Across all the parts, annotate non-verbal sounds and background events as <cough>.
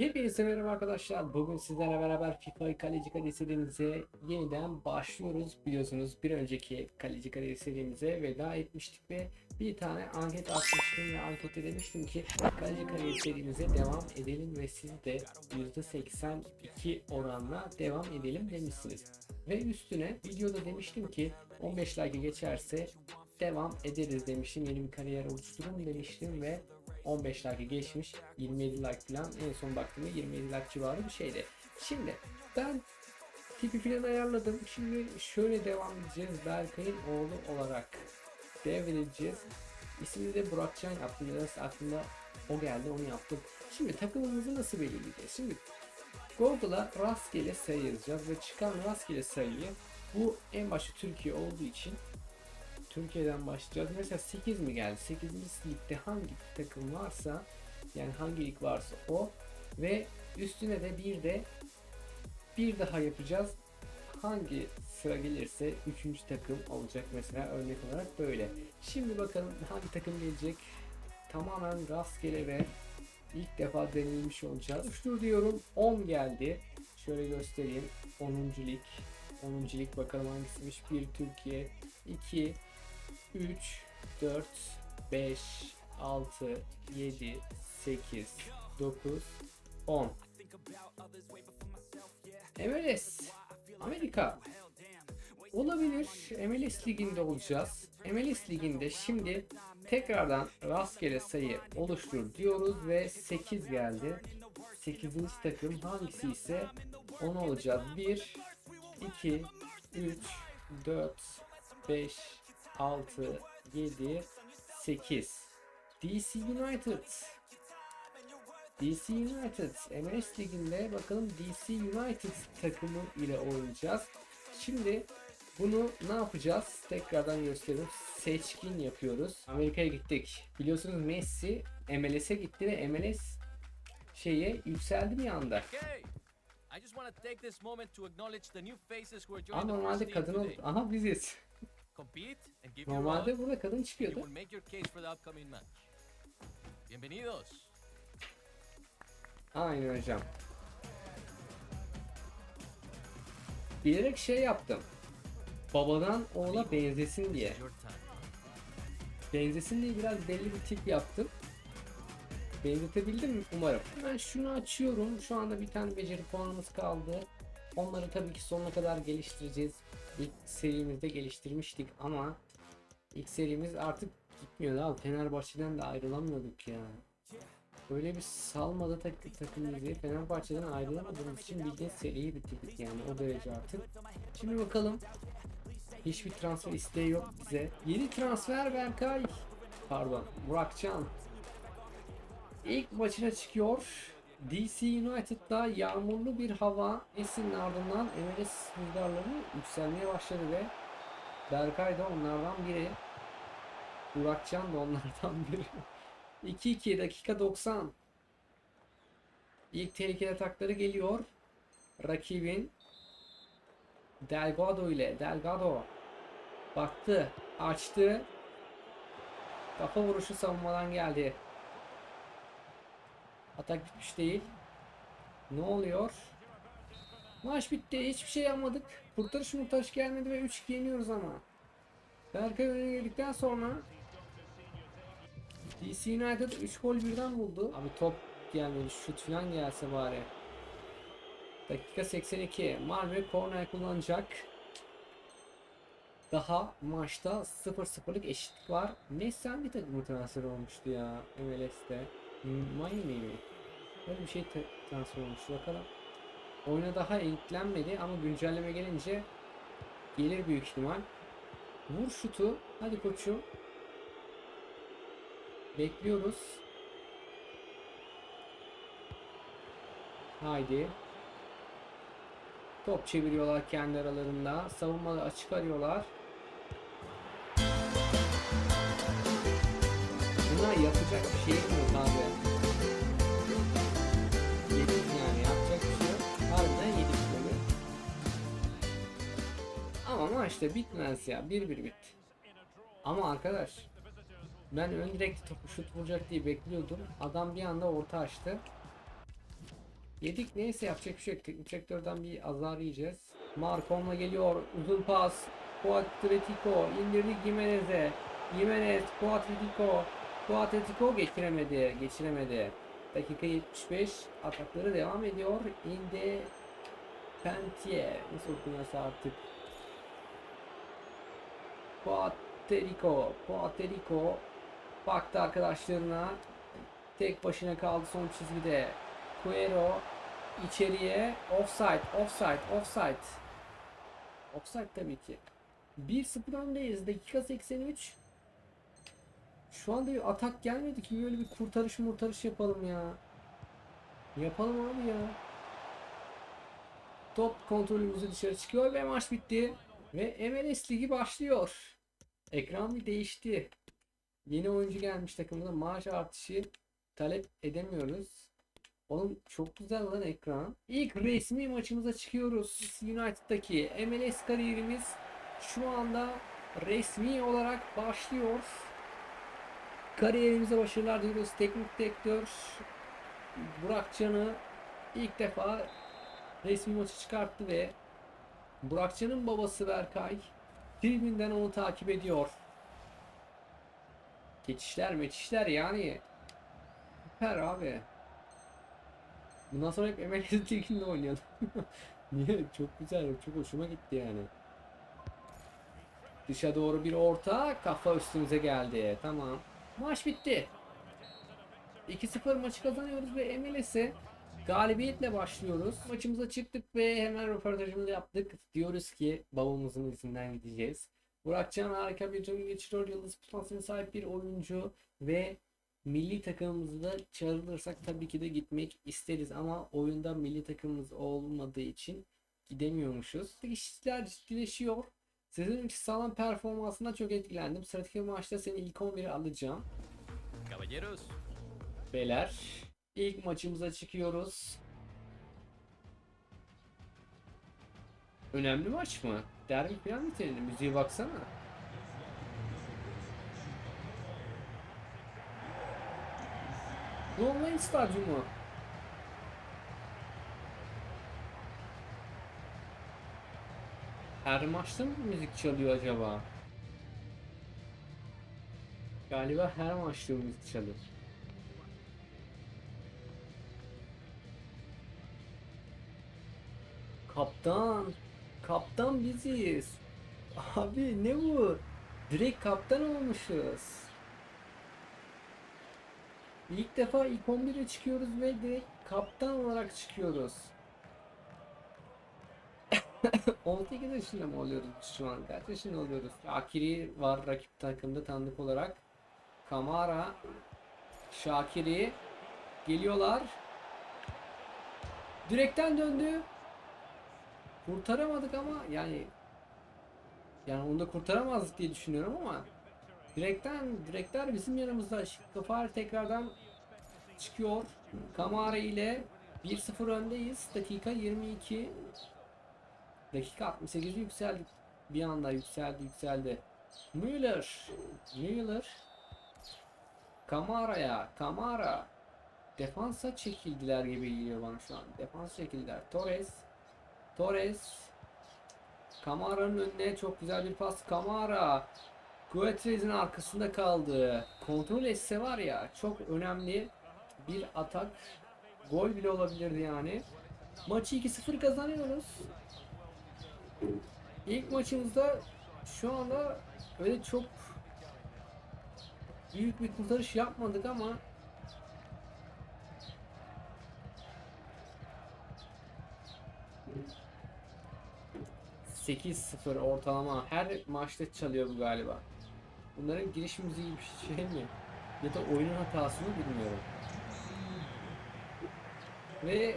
Hepinize merhaba arkadaşlar. Bugün sizlerle beraber FIFA Kaleci Kale serimize yeniden başlıyoruz. Biliyorsunuz bir önceki Kaleci Kale serimize veda etmiştik ve bir tane anket atmıştım ve ankette demiştim ki Kaleci Kale serimize devam edelim ve siz de %82 oranla devam edelim demişsiniz. Ve üstüne videoda demiştim ki 15 like geçerse devam ederiz demiştim. Yeni bir kariyer oluşturun demiştim ve 15 like geçmiş 27 like falan en son baktığımda 27 like civarı bir şeydi. Şimdi ben tipi falan ayarladım. Şimdi şöyle devam edeceğiz. Berkay'ın oğlu olarak devredeceğiz. İsmini de Burakcan yaptım. Biraz aklımda o geldi onu yaptım. Şimdi takımımızı nasıl belirleyeceğiz? Şimdi Google'a rastgele sayı yazacağız ve çıkan rastgele sayıyı bu en başta Türkiye olduğu için Türkiye'den başlayacağız. Mesela 8 mi geldi? 8. ligde hangi takım varsa yani hangi lig varsa o ve üstüne de bir de bir daha yapacağız. Hangi sıra gelirse 3. takım olacak mesela örnek olarak böyle. Şimdi bakalım hangi takım gelecek. Tamamen rastgele ve ilk defa denilmiş olacağız. Oluştur diyorum 10 geldi. Şöyle göstereyim. 10. lig. 10. lig bakalım hangisiymiş. 1 Türkiye, 2 3, 4, 5, 6, 7, 8, 9, 10. MLS, Amerika. Olabilir. MLS liginde olacağız. MLS liginde şimdi tekrardan rastgele sayı oluştur diyoruz ve 8 geldi. 8. takım hangisi ise onu olacağız. 1, 2, 3, 4, 5, 6, 7, 8. DC United. DC United MLS liginde bakalım DC United takımı ile oynayacağız. Şimdi bunu ne yapacağız? Tekrardan göstereyim. Seçkin yapıyoruz. Amerika'ya gittik. Biliyorsunuz Messi MLS'e gitti ve MLS şeye yükseldi bir anda. Ama normalde kadın ol... today. Aha biziz. Normalde burada kadın çıkıyordu. Aynen hocam. Bilerek şey yaptım. Babadan oğula benzesin diye. Benzesin diye biraz belli bir tip yaptım. Benzetebildim mi? Umarım. Ben şunu açıyorum. Şu anda bir tane beceri puanımız kaldı. Onları tabii ki sonuna kadar geliştireceğiz. İlk serimizde geliştirmiştik ama ilk serimiz artık gitmiyordu abi. Fenerbahçe'den de ayrılamıyorduk ya. Böyle bir salmadı tak takım bizi. Fenerbahçe'den ayrılamadığımız için bildiğin seriyi bitirdik yani o derece artık. Şimdi bakalım. Hiçbir transfer isteği yok bize. Yeni transfer Berkay. Pardon Burakcan. İlk maçına çıkıyor. DC United'da yağmurlu bir hava esinin ardından MLS rüzgarları yükselmeye başladı ve Berkay da onlardan biri. Burakcan da onlardan <laughs> biri. 2-2 dakika 90. İlk tehlikeli atakları geliyor. Rakibin Delgado ile Delgado baktı, açtı. Kafa vuruşu savunmadan geldi. Atak bitmiş değil. Ne oluyor? Maç bitti. Hiçbir şey yapmadık. Kurtarış murtarış gelmedi ve 3-2 yeniyoruz ama. Berkay öne geldikten sonra DC United 3 gol birden buldu. Abi top gelmedi. Şut falan gelse bari. Dakika 82. Malmö korner kullanacak. Daha maçta 0-0'lık eşitlik var. Messi bir takımı transfer olmuştu ya MLS'te. Miami mi? Böyle bir şey transfer olmuştu bakalım. Oyuna daha eklenmedi ama güncelleme gelince gelir büyük ihtimal. Vur şutu. Hadi koçum. Bekliyoruz. Haydi. Top çeviriyorlar kendi aralarında. Savunmada açık arıyorlar. Buna yapacak bir şey yok maçta bitmez ya. 1-1 bitti. Ama arkadaş ben ön direkt topu şut vuracak diye bekliyordum. Adam bir anda orta açtı. Yedik neyse yapacak bir şey yok. Teknik direktörden bir azar yiyeceğiz. Marcon'la geliyor. Uzun pas. Cuatretico indirdi Gimenez'e. Gimenez, Cuatretico. Cuatretico geçiremedi. Geçiremedi. Dakika 75. Atakları devam ediyor. Inde Pentier. Nasıl okunuyorsa artık. Cuatretico. Cuatretico. Baktı arkadaşlarına. Tek başına kaldı son çizgide. Cuero içeriye offside, offside, offside. Offside tabii ki. 1-0 öndeyiz. Dakika 83. Şu anda bir atak gelmedi ki böyle bir kurtarış murtarış yapalım ya. Yapalım abi ya. Top kontrolümüzü dışarı çıkıyor ve maç bitti. Ve MLS Ligi başlıyor. Ekran bir değişti. Yeni oyuncu gelmiş takımda maaş artışı talep edemiyoruz. Oğlum çok güzel lan ekran. İlk resmi maçımıza çıkıyoruz. United'daki MLS kariyerimiz şu anda resmi olarak başlıyor. Kariyerimize başarılar diliyoruz. Teknik direktör Burak Can'ı ilk defa resmi maçı çıkarttı ve Burak Can'ın babası Berkay tribünden onu takip ediyor. Geçişler meçişler yani süper abi. Bundan sonra hep MLS Ligi'nde oynayalım. <laughs> Niye? Çok güzel, çok hoşuma gitti yani. Dışa doğru bir orta, kafa üstümüze geldi. Tamam. Maç bitti. 2-0 maçı kazanıyoruz ve MLS'e galibiyetle başlıyoruz. Maçımıza çıktık ve hemen röportajımızı yaptık. Diyoruz ki babamızın izinden gideceğiz. Burakcan harika bir dönem geçiriyor. Yıldız potansiyeline sahip bir oyuncu ve milli takımımızda çağrılırsak tabii ki de gitmek isteriz ama oyunda milli takımımız olmadığı için gidemiyormuşuz. İşler ciddileşiyor. Sizin sağlam performansından çok etkilendim. Sıradaki maçta seni ilk 11'e alacağım. Caballeros, Beyler ilk maçımıza çıkıyoruz. Önemli maç mı? Derbi falan bitirelim. Müziğe baksana. Dolunay Stadyumu. Her maçta mı müzik çalıyor acaba? Galiba her maçta müzik çalıyor. Kaptan. Kaptan biziz. Abi ne bu? Direkt kaptan olmuşuz. İlk defa ilk 11'e çıkıyoruz ve direkt kaptan olarak çıkıyoruz. <laughs> 18 yaşında mı oluyoruz şu an? Kaç yaşında oluyoruz? Şakiri var rakip takımda tanıdık olarak. Kamara, Şakiri geliyorlar. Direkten döndü. Kurtaramadık ama yani yani onu da kurtaramazdık diye düşünüyorum ama direkten direkler bizim yanımızda Kafar tekrardan çıkıyor. Kamara ile 1-0 öndeyiz. Dakika 22. Dakika 68 yükseldik. Bir anda yükseldi yükseldi. Müller. Müller. Kamara'ya. Kamara. Defansa çekildiler gibi geliyor bana şu an. Defans çekildiler. Torres. Torres. Kamara'nın önüne çok güzel bir pas. Kamara. Guetrez'in arkasında kaldı. Kontrol etse var ya çok önemli bir atak. Gol bile olabilirdi yani. Maçı 2-0 kazanıyoruz. İlk maçımızda şu anda öyle çok büyük bir kurtarış yapmadık ama ...8-0 ortalama her maçta çalıyor bu galiba. Bunların giriş müziği bir şey mi? Ya da oyunun hatası mı bilmiyorum. Ve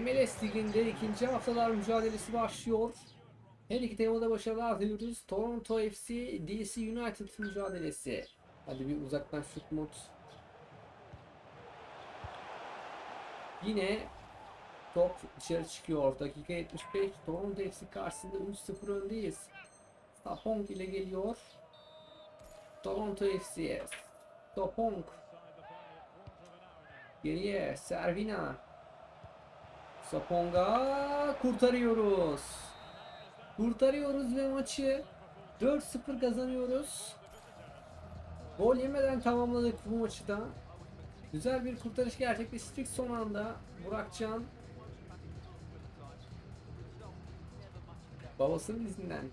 MLS Ligi'nde ikinci haftalar mücadelesi başlıyor. Her iki temada başarılar diliyoruz. Toronto FC, DC United mücadelesi. Hadi bir uzaktan şut mod. Yine top dışarı çıkıyor. Dakika 75. Toronto FC karşısında 3-0 öndeyiz. Stapong ile geliyor. Toronto FC. Stapong. Geriye Servina. Saponga kurtarıyoruz. Kurtarıyoruz ve maçı 4-0 kazanıyoruz. Gol yemeden tamamladık bu maçı da. Güzel bir kurtarış gerçekleştirdik son anda. Burakcan babasının izinden